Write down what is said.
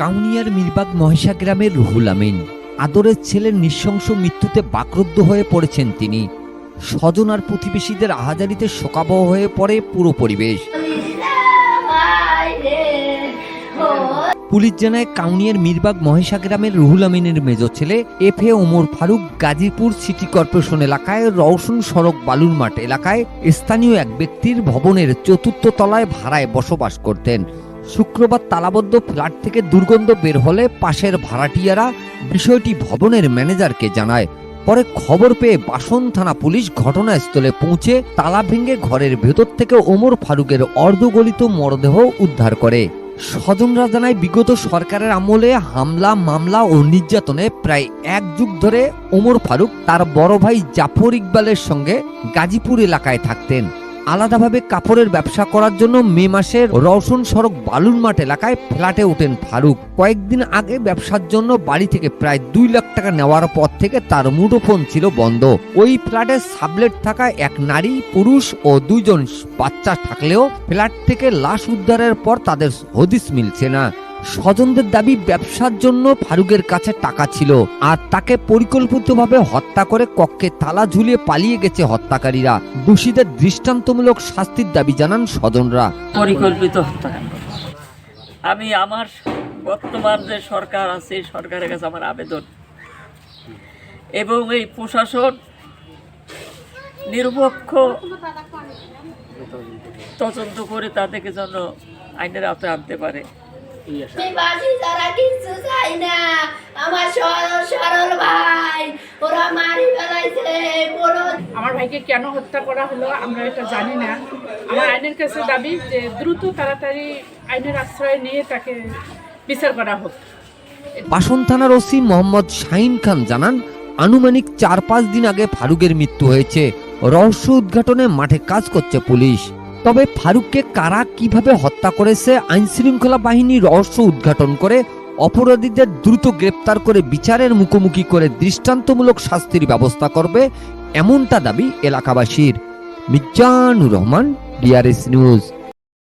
কাউনিয়ার মিরবাগ মহেশা গ্রামের রুহুল আমিন। আদরের ছেলের নৃশংস মৃত্যুতে বাকরুদ্ধ হয়ে পড়েছেন তিনি। স্বজন আর প্রতিবেশীদের আহাজারিতে শোকাবহ হয়ে পড়ে পুরো পরিবেশ। পুলিশ জানায় কাউনিয়ার মিরবাগ মহেশা গ্রামের রুহুল আমিনের মেজ ছেলে F A Omar Faruk Gazipur city corporation এলাকায় রওশন সড়ক বালুর মাঠ এলাকায় স্থানীয় এক ব্যক্তির ভবনের চতুর্থ তলায় ভাড়ায় বসবাস করতেন। শুক্রবার তালাবদ্ধ ফ্ল্যাট থেকে দুর্গন্ধ বের হলে পাশের ভাড়াটিয়ারা বিষয়টি ভবনের ম্যানেজারকে জানায়। পরে খবর পেয়ে বাসন থানা পুলিশ ঘটনাস্থলে পৌঁছে তালা ভেঙে ঘরের ভেতর থেকে ওমর ফারুকের অর্ধগলিত মরদেহ উদ্ধার করে। স্বজনরা জানায়, বিগত সরকারের আমলে হামলা, মামলা ও নির্যাতনে প্রায় এক যুগ ধরে ওমর ফারুক তার বড় ভাই জাফর ইকবালের সঙ্গে গাজীপুর এলাকায় থাকতেন। আলাদাভাবে কাপড়ের ব্যবসা করার জন্য মে মাসের রওশন সড়ক বালুর মাঠ এলাকায় ফ্ল্যাটে ওঠেন ফারুক। কয়েকদিন আগে ব্যবসার জন্য বাড়ি থেকে প্রায় দুই লাখ টাকা নেওয়ার পর থেকে তার মুঠোফোন ছিল বন্ধ। ওই ফ্ল্যাটে সাবলেট থাকা এক নারী, পুরুষ ও দুইজন বাচ্চা থাকলেও ফ্ল্যাট থেকে লাশ উদ্ধারের পর তাদের হদিস মিলছে না। স্বজনদের দাবি ব্যবসার জন্য ফারুকের কাছে টাকা ছিল, আর তাকে পরিকল্পিতভাবে হত্যা করে কক্ষে তালা ঝুলিয়ে পালিয়ে গেছে হত্যাকারীরা। দোষীদের দৃষ্টান্তমূলক শাস্তির দাবি জানান স্বজনরা। পরিকল্পিত হত্যাকাণ্ড আমি আমার বর্তমান যে সরকার আছে সরকারের কাছে আমার আবেদন। এবং এই প্রশাসন নিরপেক্ষ তদন্ত করে তাদেরকে যেন আইনের আওতায় আনতে পারে। আমি বাসি ছাড়া কিচ্ছু চাই না। আমার সরল সরল ভাই ওরা মারি ফেলাইছে আমার ভাইকে কেন হত্যা করা হলো আমরা এটা জানি না। আমার আইনের কাছে দাবি যে দ্রুত তাড়াতাড়ি আইনের আশ্রয় নিয়ে তাকে বিচার করা হোক। বাসন থানার ওসি মোহাম্মদ শাহিন খান জানান আনুমানিক চার পাঁচ দিন আগে ফারুকের মৃত্যু হয়েছে। রহস্য উদ্ঘাটনে মাঠে কাজ করছে পুলিশ। তবে ফারুককে কারা কীভাবে হত্যা করেছে আইন শৃঙ্খলা বাহিনী রহস্য উদ্ঘাটন করে, অপরাধীদের দ্রুত গ্রেপ্তার করে বিচারের মুখোমুখি করে দৃষ্টান্তমূলক শাস্তির ব্যবস্থা করবে, এমনটা দাবি এলাকাবাসীর। Mizanur Rahman DRS news